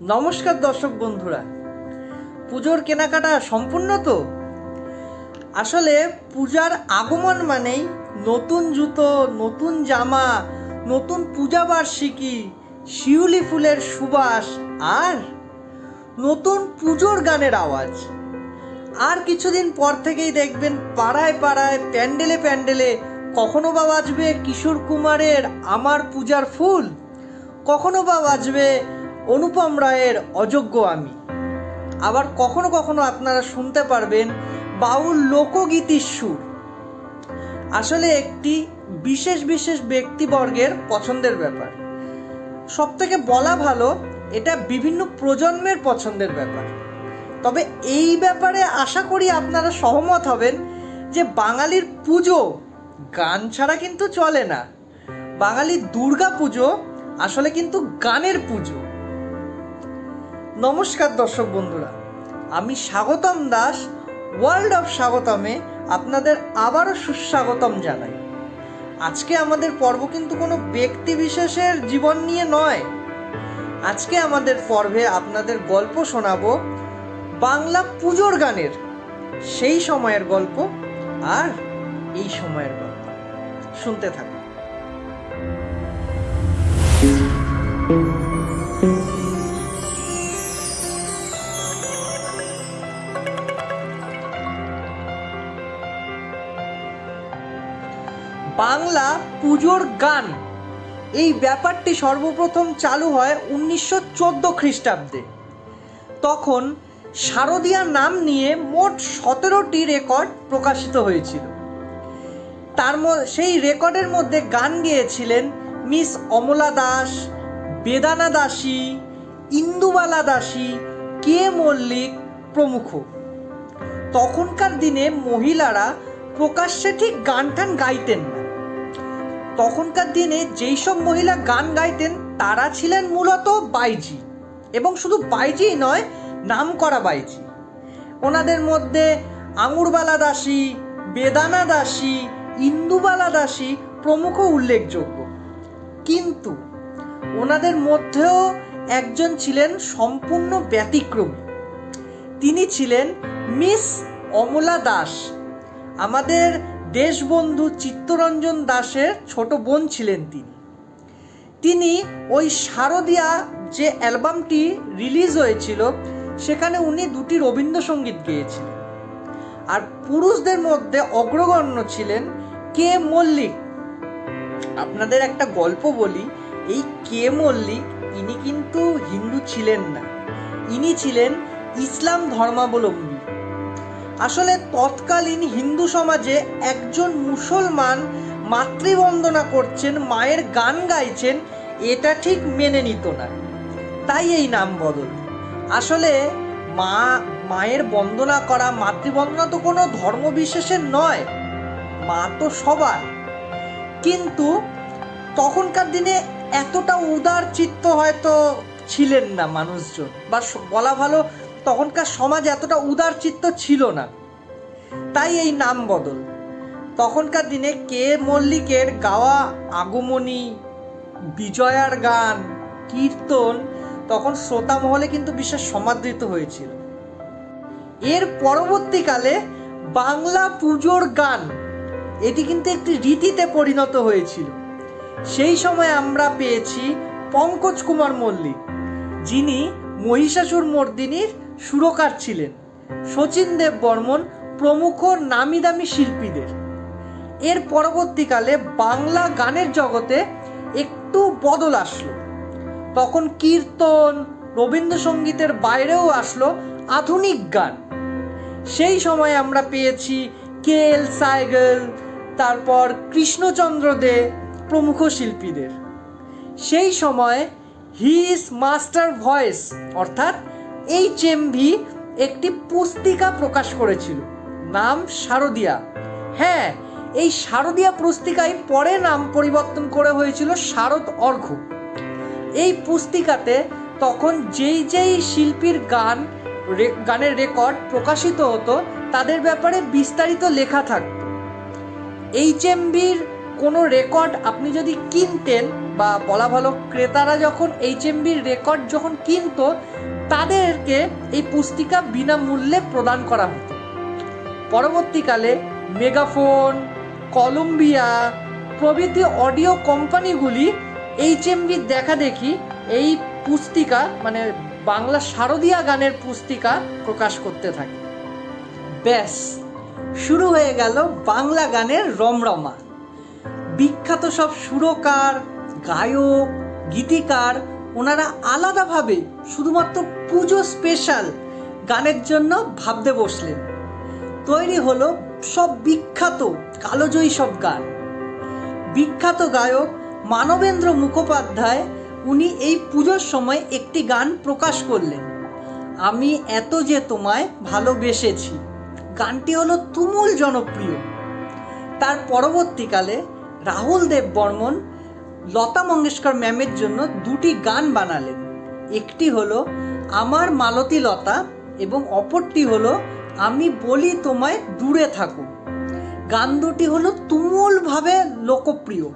নমস্কার দর্শক বন্ধুরা। পুজোর কেনাকাটা সম্পূর্ণ তো? আসলে পূজার আগমন মানেই নতুন জুতো, নতুন জামা, নতুন পূজা বার্ষিকী, শিউলি ফুলের সুবাস আর নতুন পুজোর গানের আওয়াজ। আর কিছুদিন পর থেকেই দেখবেন পাড়ায় পাড়ায় প্যান্ডেলে প্যান্ডেলে কখনো বা বাজবে কিশোর কুমারের আমার পূজার ফুল, কখনো বা বাজবে অনুপম রায়ের অযোগ্য আমি। আবার কখনো কখনো আপনারা শুনতে পারবেন বাউল লোকগীতির সুর। আসলে একটি বিশেষ বিশেষ ব্যক্তিবর্গের পছন্দের ব্যাপার। সব থেকে বলা ভালো, এটা বিভিন্ন প্রজন্মের পছন্দের ব্যাপার। তবে এই ব্যাপারে আশা করি আপনারা সহমত হবেন যে বাঙালির পুজো গান ছাড়া কিন্তু চলে না। বাঙালির দুর্গা পুজো আসলে কিন্তু গানের পুজো। নমস্কার দর্শক বন্ধুরা, আমি স্বাগতম দাস ওয়ার্ল্ড অফ স্বাগতমে আপনাদের আবারও সুস্বাগতম জানাই। আজকে আমাদের পর্ব কিন্তু কোনো ব্যক্তি বিশেষের জীবন নিয়ে নয়। আজকে আমাদের পর্বে আপনাদের গল্প শোনাবো বাংলা পুজোর গানের, সেই সময়ের গল্প আর এই সময়ের গল্প। শুনতে থাকুন। বাংলা পুজোর গান। এই ব্যাপারটি সর্বপ্রথম চালু হয় উনিশশো চোদ্দ খ্রিস্টাব্দে। তখন শারদীয়া নাম নিয়ে মোট সতেরোটি রেকর্ড প্রকাশিত হয়েছিল। তার সেই রেকর্ডের মধ্যে গান গেয়েছিলেন মিস অমলা দাস, বেদানা দাসী, ইন্দুবালা দাসী, কে মল্লিক প্রমুখ। তখনকার দিনে মহিলারা প্রকাশ্যে ঠিক গান টান গাইতেন না। তখনকার দিনে যেই সব মহিলা গান গাইতেন, তারা ছিলেন মূলত বাইজি। এবং শুধু বাইজি নয় নাম করা বাইজি। ওনাদের মধ্যে আঙুরবালা দাসী, বেদানা দাসী, ইন্দুবালা দাসী প্রমুখ উল্লেখযোগ্য। কিন্তু ওনাদের মধ্যেও একজন ছিলেন সম্পূর্ণ ব্যতিক্রমী। তিনি ছিলেন মিস অমলা দাস। আমাদের দেশবন্ধু চিত্তরঞ্জন দাসের ছোট বোন ছিলেন তিনি। তিনি ওই শারদিয়া যে অ্যালবামটি রিলিজ হয়েছিল, সেখানে উনি দুটি রবীন্দ্রসঙ্গীত গেয়েছিলেন। আর পুরুষদের মধ্যে অগ্রগণ্য ছিলেন কে মল্লিক। আপনাদের একটা গল্প বলি, এই কে মল্লিক, ইনি কিন্তু হিন্দু ছিলেন না। ইনি ছিলেন ইসলাম ধর্মাবলম্বী। আসলে তৎকালীন হিন্দু সমাজে একজন মুসলমান মাতৃবন্দনা করছেন, মায়ের গান গাইছেন, এটা ঠিক মেনে নিত না। তাই এই নাম বদল। আসলে মা, মায়ের বন্দনা করা, মাতৃবন্দনা তো কোনো ধর্মবিশেষের নয়, মা তো সবার। কিন্তু তখনকার দিনে এতটা উদার চিত্ত হয়তো ছিলেন না মানুষজন, বা বলা ভালো তখনকার সমাজ এতটা উদার চিত্ত ছিল না। তাই এই নাম বদল। তখনকার দিনে কে মল্লিকের গাওয়া আগমনী, বিজয়ার গান, কীর্তন তখন শ্রোতা মহলে কিন্তু বিশেষ সমাদৃত হয়েছিল। এর পরবর্তীকালে বাংলা পুজোর গান এটি কিন্তু একটি রীতিতে পরিণত হয়েছিল। সেই সময় আমরা পেয়েছি পঙ্কজ কুমার মল্লিক, যিনি মহিষাসুর মর্দিনীর সুরকার ছিলেন। শচীন দেব বর্মন প্রমুখ নামি দামি শিল্পীদের। এর পরবর্তীকালে বাংলা গানের জগতে একটু বদল আসলো। তখন কীর্তন, রবীন্দ্রসঙ্গীতের বাইরেও আসলো আধুনিক গান। সেই সময় আমরা পেয়েছি কে এল সাইগল, তারপর কৃষ্ণচন্দ্র দে প্রমুখ শিল্পীদের। সেই সময় হিজ মাস্টার ভয়েস, অর্থাৎ এইচ এমভি একটি পুস্তিকা প্রকাশ করেছিল। নাম শারদিয়া। হ্যাঁ এই শারদিয়া পুস্তিকায় পরে নাম পরিবর্তন করে হয়েছিল শারদ অর্ঘ্য। এই পুস্তিকাতে তখন যেই যেই শিল্পীর গান গানের রেকর্ড প্রকাশিত হতো, তাদের ব্যাপারে বিস্তারিত লেখা থাকতো। এইচএমবির কোনো রেকর্ড আপনি যদি কিনতেন বা বলা ভালো ক্রেতারা যখন এইচএমবির রেকর্ড যখন কিনতো তাদেরকে এই পুস্তিকা বিনামূল্যে প্রদান করা হতো। পরবর্তীকালে মেগাফোন, কলম্বিয়া প্রভৃতি অডিও কোম্পানিগুলি এইচএমবির দেখা দেখি এই পুস্তিকা মানে বাংলা শারদীয়া গানের পুস্তিকা প্রকাশ করতে থাকে। ব্যাস, শুরু হয়ে গেল বাংলা গানের রমরমা। বিখ্যাত সব সুরকার, গায়ক, গীতিকার ওনারা আলাদাভাবে শুধুমাত্র পুজো স্পেশাল গানের জন্য ভাবতে বসলেন। তৈরি হলো সব বিখ্যাত কালোজয়ী সব গান। বিখ্যাত গায়ক মানবেন্দ্র মুখোপাধ্যায়, উনি এই পুজোর সময় একটি গান প্রকাশ করলেন। আমি এত যে তোমায় ভালোবেসেছি। গানটি হলো তুমুল জনপ্রিয়। তার পরবর্তীকালে রাহুল দেব বর্মন লতা মঙ্গেশকর ম্যামের জন্য দুটি গান বানালেন। একটি হলো, আমার মালতী লতা এবং অপরটি হলো, আমি বলি তোমায় দূরে থাকো গান দুটি হলো তুমুলভাবে লোকপ্রিয়।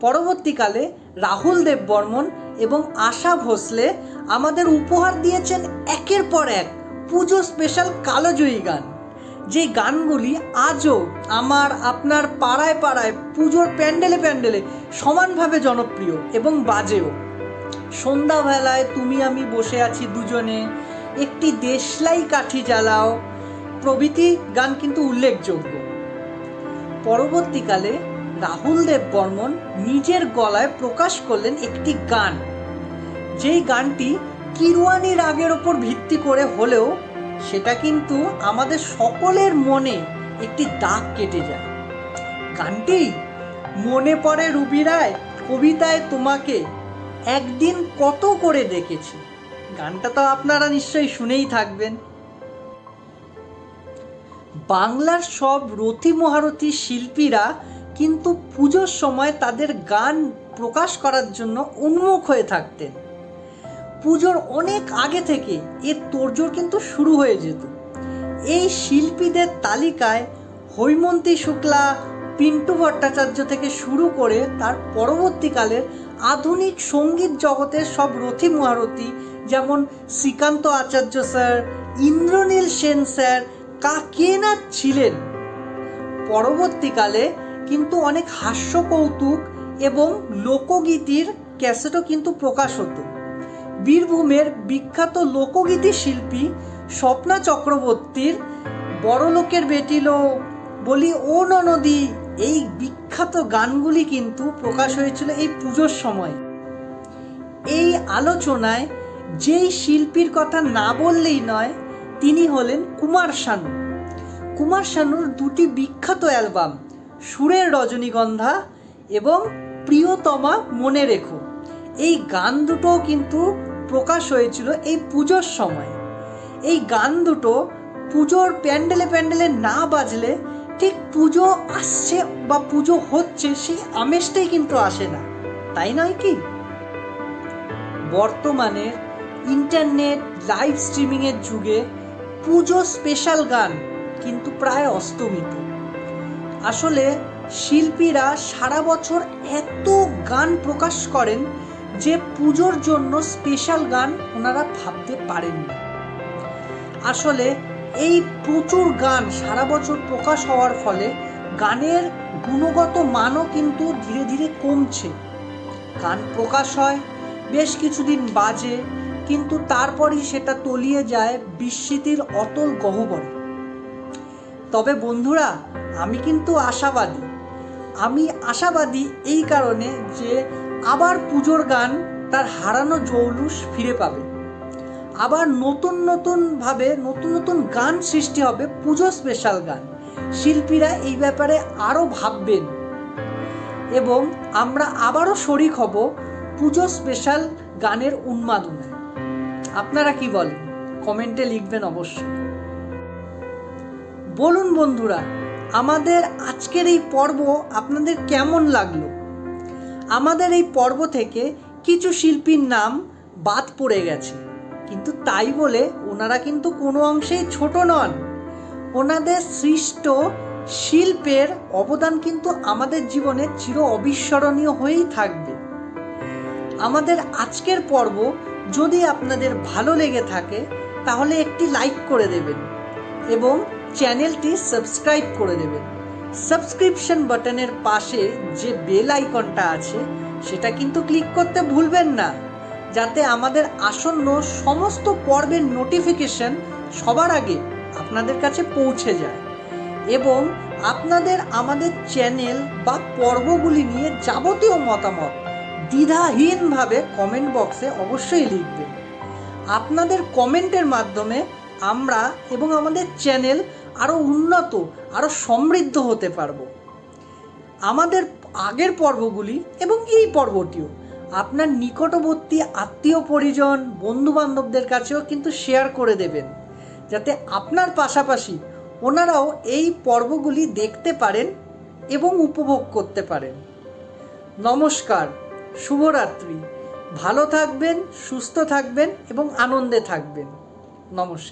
পরবর্তীকালে রাহুল দেব বর্মন এবং আশা ভোসলে আমাদের উপহার দিয়েছেন একের পর এক পুজো স্পেশাল কালোজয়ী গান। যে গানগুলি আজও আমার আপনার পাড়ায় পাড়ায় পুজোর প্যান্ডেলে প্যান্ডেলে সমানভাবে জনপ্রিয় এবং বাজেও। সন্ধ্যাবেলায় তুমি আমি বসে আছি দুজনে, একটি দেশলাই কাঠি জ্বালাও। প্রভৃতি গান কিন্তু উল্লেখযোগ্য। পরবর্তীকালে রাহুল দেব বর্মন নিজের গলায় প্রকাশ করলেন একটি গান। যেই গানটি কিরওয়ানি রাগের ওপর ভিত্তি করে হলেও সেটা কিন্তু আমাদের সকলের মনে একটি দাগ কেটে যায়। গানটি মনে পড়ে রুবি রায় কবিতায় তোমাকে একদিন কত করে দেখেছি। গানটা তো আপনারা নিশ্চয়ই শুনেই থাকবেন। বাংলার সব রথী মহারথী শিল্পীরা কিন্তু পুজোর সময় তাদের গান প্রকাশ করার জন্য উন্মুখ হয়ে থাকতেন। পুজোর অনেক আগে থেকে এর তোড়জোড় কিন্তু শুরু হয়ে যেত। এই শিল্পীদের তালিকায় হৈমন্তী শুক্লা, পিন্টু ভট্টাচার্য থেকে শুরু করে তার পরবর্তীকালের আধুনিক সংগীত জগতের সব রথী মহারথী যেমন শ্রীকান্ত আচার্য স্যার, ইন্দ্রনীল সেন স্যার কাকে না ছিলেন। পরবর্তীকালে কিন্তু অনেক হাস্য কৌতুক এবং লোকগীতির ক্যাসেটও কিন্তু প্রকাশ হতো। বীরভূমের বিখ্যাত লোকগীতি শিল্পী স্বপ্না চক্রবর্তীর বড়লোকের বেটিলো বলি ও নদী এই বিখ্যাত গানগুলি কিন্তু প্রকাশ হয়েছিল এই পুজোর সময়। এই আলোচনায় যেই শিল্পীর কথা না বললেই নয়, তিনি হলেন কুমার শানু। কুমার শানুর দুটি বিখ্যাত অ্যালবাম, সুরের রজনীগন্ধা এবং প্রিয়তমা মনে রেখো। এই গান দুটো কিন্তু প্রকাশ হয়েছিল এই পুজোর সময়। এই গান দুটো পুজোর প্যান্ডেলে প্যান্ডেলে না বাজলে ঠিক পুজো আসছে বা পুজো হচ্ছে সেই আমেজটাই কিন্তু আসে না। তাই নয় কি? বর্তমানে ইন্টারনেট, লাইভ স্ট্রিমিংয়ের যুগে পুজো স্পেশাল গান কিন্তু প্রায় অস্তমিত। আসলে শিল্পীরা সারা বছর এত গান প্রকাশ করেন যে পুজোর জন্য স্পেশাল গান ওনারা ভাবতে পারেননি আসলে এই প্রচুর গান সারা বছর প্রকাশ হওয়ার ফলে গানের গুণগত মানও কিন্তু ধীরে ধীরে কমছে। গান প্রকাশ হয়, বেশ কিছুদিন বাজে, কিন্তু তারপরই সেটা তলিয়ে যায় বিস্মৃতির অতল গহ্বরে। তবে বন্ধুরা, আমি কিন্তু আশাবাদী। আমি আশাবাদী এই কারণে যে আবার পুজোর গান তার হারানো জৌলুস ফিরে পাবে। আবার নতুন নতুনভাবে নতুন নতুন গান সৃষ্টি হবে পুজো স্পেশাল গান। শিল্পীরা এই ব্যাপারে আরও ভাববেন। এবং আমরা আবারও শরিক হব পুজো স্পেশাল গানের উন্মাদনায়। আপনারা কি বলেন? কমেন্টে লিখবেন অবশ্যই। বলুন বন্ধুরা, আমাদের আজকের এই পর্ব আপনাদের কেমন লাগল? আমাদের এই পর্ব থেকে কিছু শিল্পীর নাম বাদ পড়ে গেছে। কিন্তু তাই বলে ওনারা কিন্তু কোনো অংশেই ছোট নন। ওনাদের সৃষ্ট শিল্পের অবদান কিন্তু আমাদের জীবনে চির অবিস্মরণীয় হয়েই থাকবে। আমাদের আজকের পর্ব যদি আপনাদের ভালো লেগে থাকে, তাহলে একটি লাইক করে দেবেন এবং চ্যানেলটি সাবস্ক্রাইব করে দেবেন। সাবস্ক্রিপশন বাটনের পাশে যে বেল আইকনটা আছে, সেটা কিন্তু ক্লিক করতে ভুলবেন না, যাতে আমাদের আসন্ন সমস্ত পর্বের নোটিফিকেশন সবার আগে আপনাদের কাছে পৌঁছে যায় এবং আপনাদের আমাদের চ্যানেল বা পর্বগুলি নিয়ে যাবতীয় মতামত দ্বিধাহীনভাবে কমেন্ট বক্সে অবশ্যই লিখবেন। আপনাদের কমেন্টের মাধ্যমে আমরা এবং আমাদের চ্যানেল আরও উন্নত আরও সমৃদ্ধ হতে পারব। আমাদের আগের পর্বগুলি এবং এই পর্বটিও আপনার নিকটবর্তী আত্মীয় পরিজন বন্ধু বান্ধবদের কাছেও কিন্তু শেয়ার করে দেবেন, যাতে আপনার পাশাপাশি ওনারাও এই পর্বগুলি দেখতে পারেন এবং উপভোগ করতে পারেন। নমস্কার, শুভরাত্রি। ভালো থাকবেন, সুস্থ থাকবেন এবং আনন্দে থাকবেন। নমস্কার।